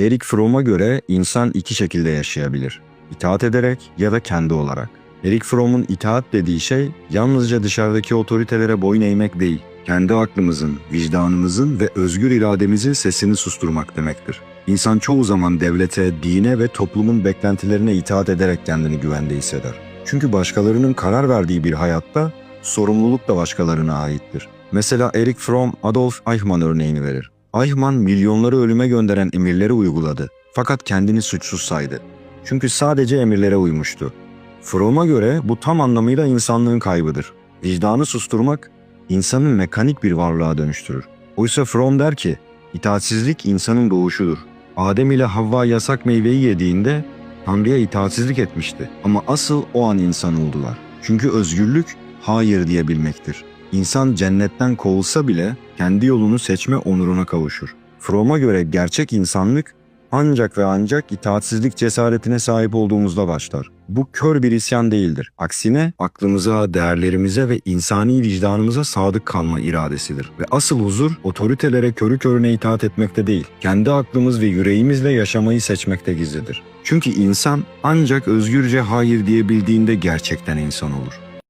Erik Fromm'a göre insan iki şekilde yaşayabilir. İtaat ederek ya da kendi olarak. Erik Fromm'un itaat dediği şey yalnızca dışarıdaki otoritelere boyun eğmek değil, kendi aklımızın, vicdanımızın ve özgür irademizin sesini susturmak demektir. İnsan çoğu zaman devlete, dine ve toplumun beklentilerine itaat ederek kendini güvende hisseder. Çünkü başkalarının karar verdiği bir hayatta sorumluluk da başkalarına aittir. Mesela Erik Fromm Adolf Eichmann örneğini verir. Eichmann milyonları ölüme gönderen emirleri uyguladı fakat kendini suçsuz saydı. Çünkü sadece emirlere uymuştu. Fromm'a göre bu tam anlamıyla insanlığın kaybıdır. Vicdanı susturmak insanı mekanik bir varlığa dönüştürür. Oysa Fromm der ki, itaatsizlik insanın doğuşudur. Adem ile Havva yasak meyveyi yediğinde Tanrı'ya itaatsizlik etmişti. Ama asıl o an insan oldular. Çünkü özgürlük hayır diyebilmektir. İnsan cennetten kovulsa bile kendi yolunu seçme onuruna kavuşur. Fromm'a göre gerçek insanlık ancak ve ancak itaatsizlik cesaretine sahip olduğumuzda başlar. Bu kör bir isyan değildir. Aksine aklımıza, değerlerimize ve insani vicdanımıza sadık kalma iradesidir. Ve asıl huzur otoritelere körü körüne itaat etmekte değil, kendi aklımız ve yüreğimizle yaşamayı seçmekte gizlidir. Çünkü insan ancak özgürce hayır diyebildiğinde gerçekten insan olur.